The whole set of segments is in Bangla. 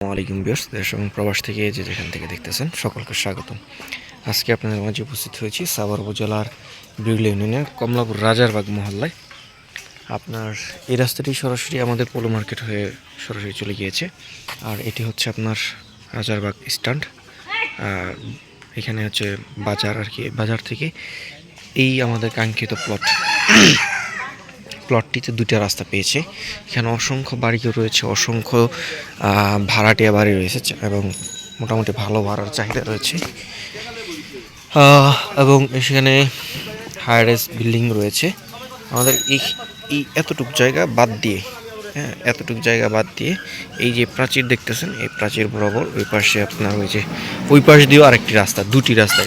আলাইকুম বিয়ার্স দেশ এবং প্রবাস থেকে যে যেখান থেকে দেখতেছেন, সকলকে স্বাগতম। আজকে আপনাদের মাঝে উপস্থিত হয়েছি সাভার উপজেলার বিরল ইউনিয়নের কমলাপুর রাজারবাগ মহল্লায়। আপনার এই রাস্তাটি সরাসরি আমাদের পোলো মার্কেট হয়ে সরাসরি চলে গিয়েছে। আর এটি হচ্ছে আপনার রাজারবাগ স্ট্যান্ড। এখানে হচ্ছে বাজার আর কি, বাজার থেকে এই আমাদের কাঙ্ক্ষিত প্লট প্লটটিতে দুইটা রাস্তা পেয়েছে। এখানে অসংখ্য বাড়িও রয়েছে, অসংখ্য ভাড়াটিয়া বাড়ি রয়েছে এবং মোটামুটি ভালো ভাড়ার চাহিদা রয়েছে। এবং সেখানে হায়ারেস বিল্ডিং রয়েছে। আমাদের এই এতটুক জায়গা বাদ দিয়ে হ্যাঁ এতটুক জায়গা বাদ দিয়ে এই যে প্রাচীর দেখতেছেন, এই প্রাচীর বরাবর ওই পাশে আপনার ওই যে, ওই পাশ দিয়েও আরেকটি রাস্তা, দুটি রাস্তা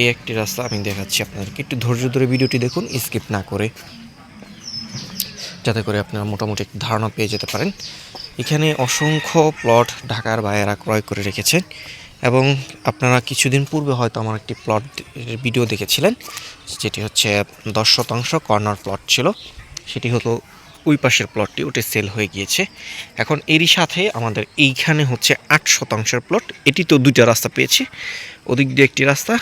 এই একটি রাস্তা আমি দেখাচ্ছি আপনাদেরকে। একটু ধৈর্য ধরে ভিডিওটি দেখুন স্কিপ না করে। যাতে করে আপনারা মোটামুটি ধারণা পেয়ে যেতে পারেন। এখানে অসংখ্য প্লট ঢাকার বাইরা ক্রয় করে রেখেছেন এবং আপনারা কিছুদিন পূর্বে হয়তো আমার একটি প্লট ভিডিও দেখেছিলেন, যেটি হচ্ছে দশ শতাংশ কর্নার প্লট ছিল। সেটি হতো ওই পাশের প্লটটি, ওটি সেল হয়ে গিয়েছে। এখন এরই সাথে আমাদের এইখানে হচ্ছে আট শতাংশের প্লট। এটি তো দুইটা রাস্তা পেয়েছি। ওদিক দিয়ে একটি রাস্তা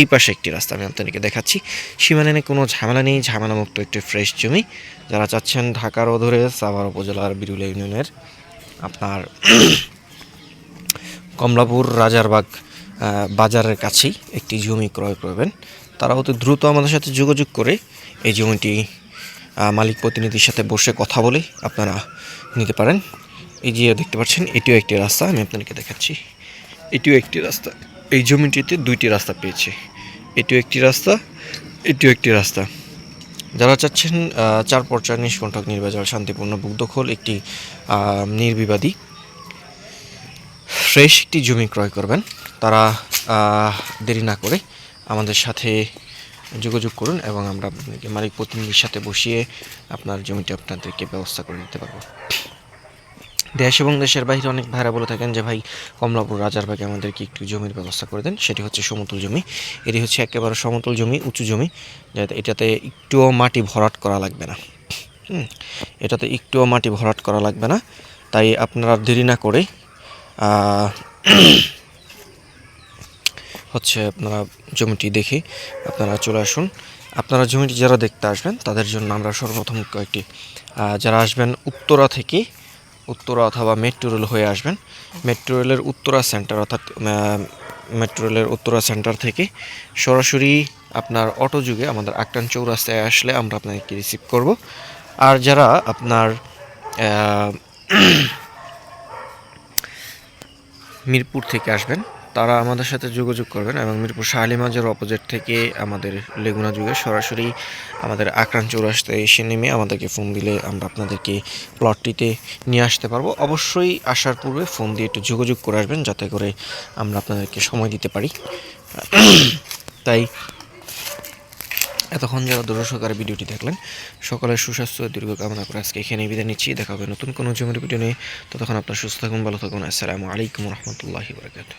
এই পাশে একটি রাস্তা, আমি আপনাদেরকে দেখাচ্ছি। সীমানানে কোনো ঝামেলা নেই, ঝামেলামুক্ত একটি ফ্রেশ জমি। যারা চাচ্ছেন ঢাকার অধরে, সাভার উপজেলার বিরুল ইউনিয়নের আপনার কমলাপুর রাজারবাগ বাজারের কাছেই একটি জমি ক্রয় করবেন। তারা অতি দ্রুত আমাদের সাথে যোগাযোগ করে এই জমিটি মালিক প্রতিনিধির সাথে বসে কথা বলে আপনারা নিতে পারেন। এই যে দেখতে পাচ্ছেন, এটিও একটি রাস্তা, আমি আপনাদেরকে দেখাচ্ছি। এটিও একটি রাস্তা। এই জমিটিতে দুইটি রাস্তা পেয়েছে। এটিও একটি রাস্তা, এটিও একটি রাস্তা। যারা চাচ্ছেন চার পর্চার নিষ্কণ্ঠক নির্বাচন, শান্তিপূর্ণ বুকদখল একটি নির্বিবাদী, ফ্রেশ একটি জমি ক্রয় করবেন, তারা দেরি না করে আমাদের সাথে যোগাযোগ করুন এবং আমরা আপনাকে মালিক প্রতিনিধির সাথে বসিয়ে আপনার জমিটি আপনাদেরকে ব্যবস্থা করে দিতে পারব। দেশ এবং দেশের বাইরে অনেক ভাইরা বলে থাকেন যে, ভাই, কমলাপুর রাজারবাগে আমাদেরকে একটু জমির ব্যবস্থা করে দেন? সেটি হচ্ছে সমতল জমি। এটি হচ্ছে একেবারে সমতল জমি, উঁচু জমি, যাতে এটাতে একটুও মাটি ভরাট করা লাগবে না। এটাতে একটুও মাটি ভরাট করা লাগবে না। তাই আপনারা দেরি না করে হচ্ছে আপনারা জমিটি দেখে আপনারা চলে আসুন। আপনারা জমিটি যারা দেখতে আসবেন, তাদের জন্য আমরা সর্বপ্রথম কয়েকটি যারা আসবেন উত্তরা থেকে উত্তরা অথবা মেট্রো রেল হয়ে আসবেন। মেট্রো রেলের উত্তরা সেন্টার অর্থাৎ মেট্রো রেলের উত্তরা সেন্টার থেকে সরাসরি আপনার অটো যুগে আমাদের আকটান চৌরাস্তায় আসলে আমরা আপনাকে রিসিভ করব। আর যারা আপনার মিরপুর থেকে আসবেন তারা আমাদের সাথে যোগাযোগ করবেন এবং মিরপুর শাহালিমাজের অপোজিট থেকে আমাদের লেগুনা যুগে সরাসরি আমাদের আক্রান চৌরাস্তায় এসে নেমে আমাদেরকে ফোন দিলে আমরা আপনাদেরকে প্লটটিতে নিয়ে আসতে পারব। অবশ্যই আসার পূর্বে ফোন দিয়ে একটু যোগাযোগ করে আসবেন যাতে করে আমরা আপনাদেরকে সময় দিতে পারি। তাই এতক্ষণ যারা দূরসহকারে ভিডিওটি দেখলেন, সকলের সুস্বাস্থ্য দীর্ঘ কামনা করে আজকে এখানে বিদায় নিচ্ছি। দেখা হবে নতুন কোনো জমির ভিডিও নিয়ে। ততক্ষণ আপনার সুস্থ থাকুন, ভালো থাকুন। আসসালামু আলাইকুম রহমতুল্লাহি বারকাতুহ।